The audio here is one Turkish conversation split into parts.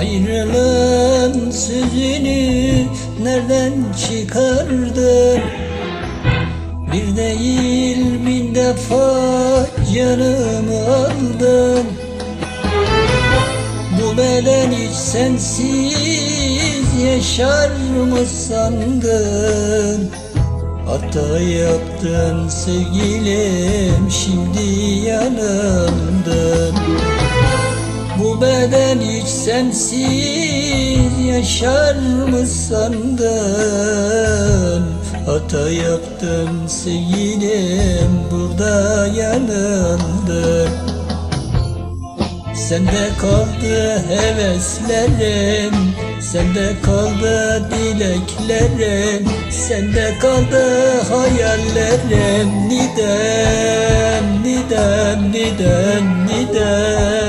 Ayrılığın sözünü nereden çıkardın? Bir değil bin defa canımı aldın Bu beden hiç sensiz yaşar mı sandın? Hata yaptın sevgilim şimdi yanımdın Bu beden hiç sensiz yaşar mı sandın? Hata yaptın sevgilim burada yanımdın Sende kaldı heveslerim Sende kaldı dileklerim Sende kaldı hayallerim. Nidem, nidem, nidem, nidem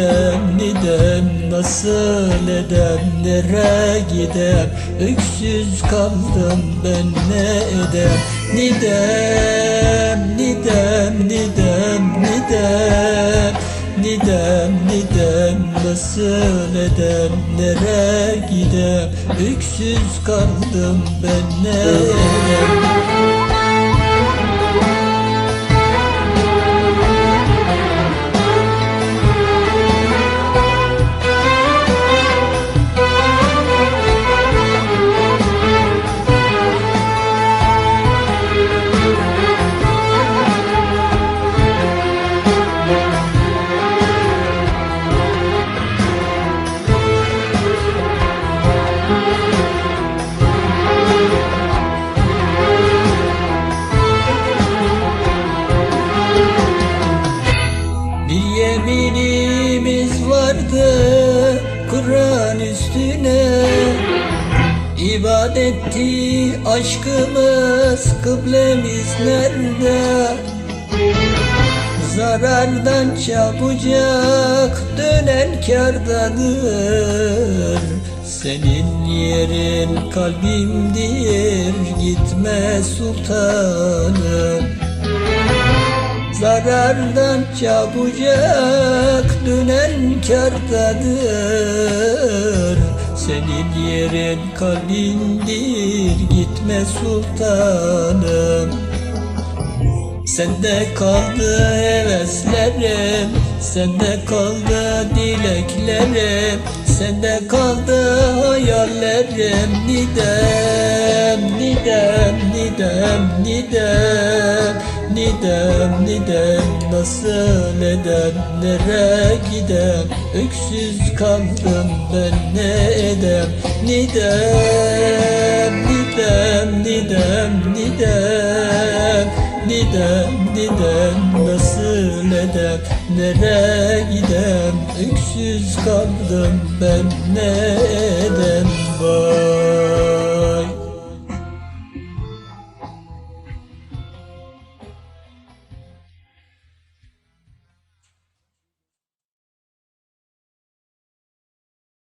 Nidem, nidem, nasıl edem, nereye gidem Öksüz kaldım ben ne edem? Nidem, nidem, nidem, nidem Nidem nidem nasıl edem nereye gidem Öksüz kaldım ben ne edem Üstüne İbadetti aşkımız kıblemiz nerede? Zarardan çabucak dönen kardadır Senin yerin kalbimdir gitme sultanım Zarardan çabucak dönen kardadır Senin yerin kalbindir gitme sultanım. Sende kaldı heveslerim Sende kaldı dileklerim Sende kaldı hayallerim. Nidem, nidem, nidem, nidem Nidem, nidem, nasıl edem, nereye gidem? Öksüz kaldım ben ne edem? Nidem, nidem, nidem, nidem. Nidem, nidem, nasıl edem Nereye gidem? Öksüz kaldım ben ne edem? Vay